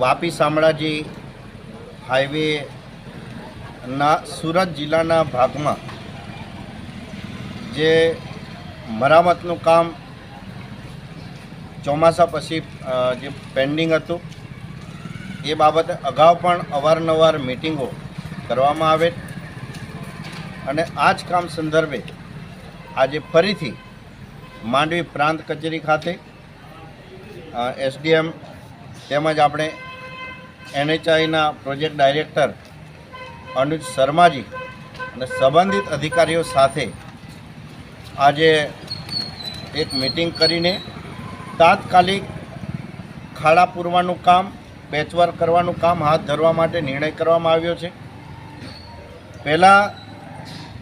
વાપી શામળાજી હાઈવેના સુરત જિલ્લાના ભાગમાં જે મરામતનું કામ ચોમાસા પછી જે પેન્ડિંગ હતું, એ બાબતે અગાઉ પણ અવારનવાર મિટિંગો કરવામાં આવે અને આ જ કામ સંદર્ભે આજે ફરીથી માંડવી પ્રાંત કચેરી ખાતે એસડીએમ તેમજ આપણે એનએચઆઈના પ્રોજેક્ટ ડાયરેક્ટર અનુજ શર્માજી અને સંબંધિત અધિકારીઓ સાથે આજે એક મિટિંગ કરીને તાત્કાલિક ખાડા પૂરવાનું કામ પેચવર કરવાનું કામ હાથ ધરવા માટે નિર્ણય કરવામાં આવ્યો છે. પહેલાં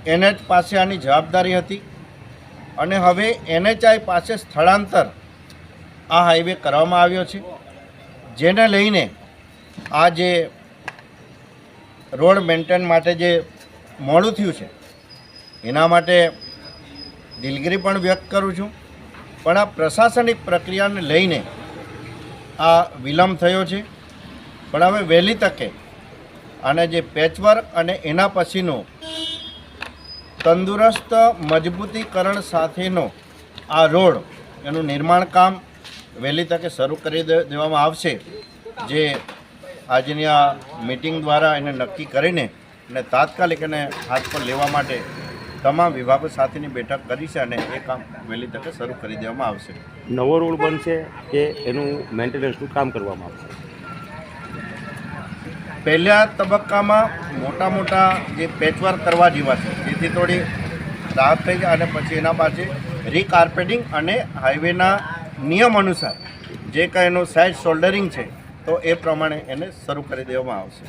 એનએચ પાસે આની જવાબદારી હતી અને હવે એનએચઆઈ પાસે સ્થળાંતર આ હાઈવે કરવામાં આવ્યો છે. જેને લઈને આ જે રોડ મેન્ટેન માટે જે મોડું થયું છે, એના માટે દિલગીરી પણ વ્યક્ત કરું છું. પણ આ પ્રશાસનિક પ્રક્રિયાને લઈને આ વિલંબ થયો છે. પણ હવે વહેલી તકે અને જે પેચવર્ક અને એના પછીનો તંદુરસ્ત મજબૂતીકરણ સાથેનો આ રોડ એનું નિર્માણ કામ વહેલી તકે શરૂ કરી દેવામાં આવશે. જે આજની આ મિટિંગ દ્વારા એને નક્કી કરીને અને તાત્કાલિક એને હાથ પર લેવા માટે તમામ વિભાગો સાથેની બેઠક કરી છે અને એ કામ વહેલી તકે શરૂ કરી દેવામાં આવશે. નવો રોડ બનશે કે એનું મેન્ટેનન્સનું કામ કરવામાં આવશે. પહેલા તબક્કામાં મોટા મોટા જે પેચવર્ક કરવા જેવા છે જેથી થોડી રાહત થઈ જાય અને પછી એના પાસે રીકાર્પેટિંગ અને હાઈવેના નિયમ અનુસાર જે કાંઈ એનું સાઇડ શોલ્ડરિંગ છે તો એ પ્રમાણે એને શરૂ કરી દેવામાં આવશે.